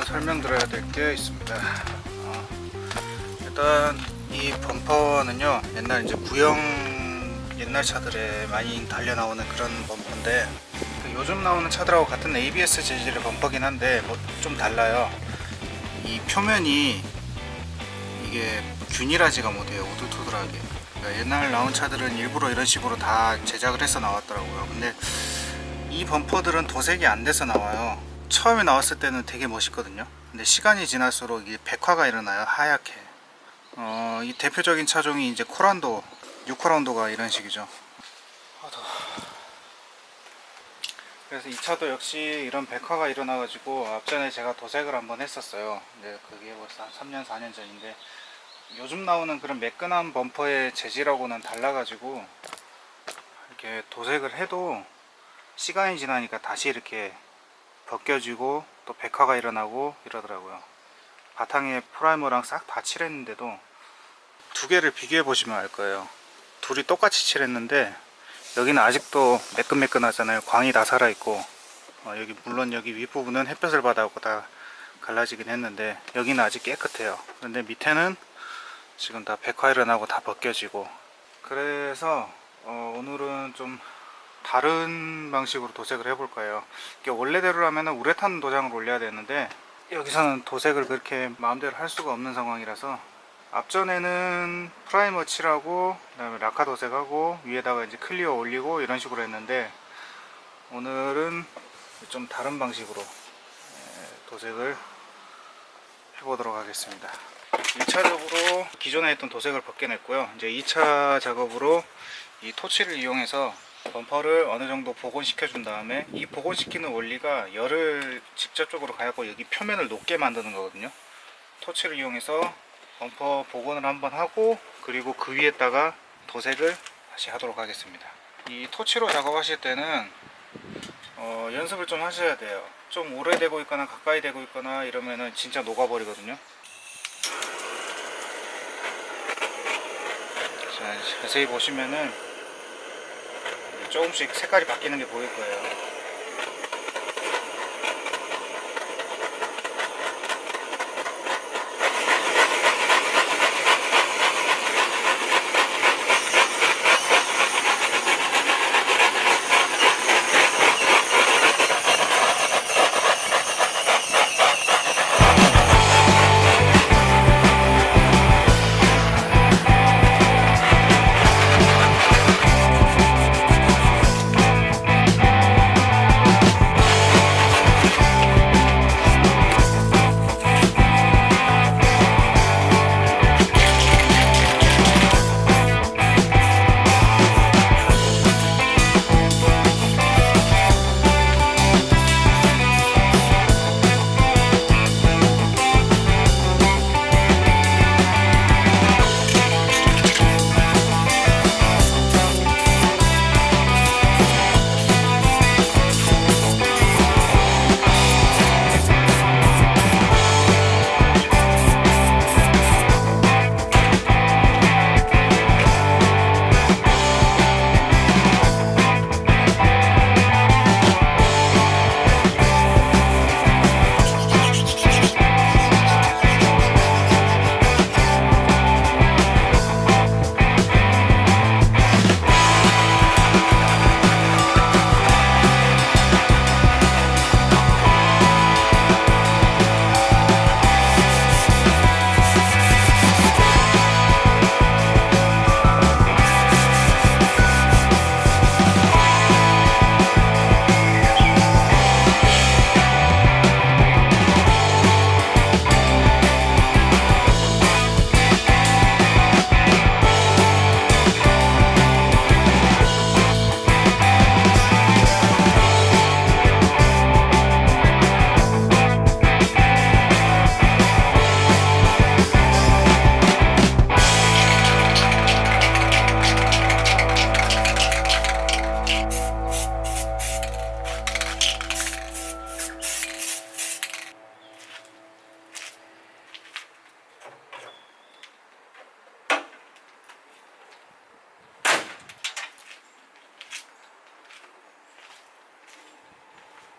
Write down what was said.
잠깐 설명드려야 될 게 있습니다. 어, 일단 이 범퍼는요 옛날 이제 구형 옛날 차들에 많이 달려 나오는 그런 범퍼인데 그 요즘 나오는 차들하고 같은 ABS 재질의 범퍼긴 한데 뭐 좀 달라요. 이 표면이 이게 균일하지가 못해요 우둘투둘하게. 그러니까 옛날 나온 차들은 일부러 이런 식으로 다 제작을 해서 나왔더라고요. 근데 이 범퍼들은 도색이 안 돼서 나와요. 처음에 나왔을 때는 되게 멋있거든요. 근데 시간이 지날수록 이게 백화가 일어나요. 하얗게. 어, 이 대표적인 차종이 이제 코란도, 6코란도가 이런 식이죠. 아. 그래서 이 차도 역시 이런 백화가 일어나 가지고 앞전에 제가 도색을 한번 했었어요. 근데 그게 벌써 한 3년, 4년 전인데 요즘 나오는 그런 매끈한 범퍼의 재질하고는 달라 가지고 이렇게 도색을 해도 시간이 지나니까 다시 이렇게 벗겨지고 또 백화가 일어나고 이러더라고요. 바탕에 프라이머랑 싹 다 칠했는데도 두 개를 비교해 보시면 알 거예요. 둘이 똑같이 칠했는데 여기는 아직도 매끈매끈하잖아요. 광이 다 살아 있고 어, 여기 물론 여기 윗부분은 햇볕을 받아갖고 다 갈라지긴 했는데 여기는 아직 깨끗해요. 그런데 밑에는 지금 다 백화 일어나고 다 벗겨지고 그래서 어, 오늘은 좀 다른 방식으로 도색을 해볼 거예요. 이게 원래대로라면 우레탄 도장을 올려야 되는데 여기서는 도색을 그렇게 마음대로 할 수가 없는 상황이라서 앞전에는 프라이머 칠하고 그 다음에 라카 도색하고 위에다가 이제 클리어 올리고 이런 식으로 했는데 오늘은 좀 다른 방식으로 예, 도색을 해보도록 하겠습니다. 1차적으로 기존에 했던 도색을 벗겨냈고요. 이제 2차 작업으로 이 토치를 이용해서 범퍼를 어느 정도 복원시켜 준 다음에 이 복원시키는 원리가 열을 직접적으로 가갖고 여기 표면을 녹게 만드는 거거든요. 토치를 이용해서 범퍼 복원을 한번 하고 그리고 그 위에다가 도색을 다시 하도록 하겠습니다. 이 토치로 작업하실 때는 어, 연습을 좀 하셔야 돼요. 좀 오래되고 있거나 가까이 되고 있거나 이러면은 진짜 녹아버리거든요. 자, 자세히 보시면은 조금씩 색깔이 바뀌는 게 보일 거예요.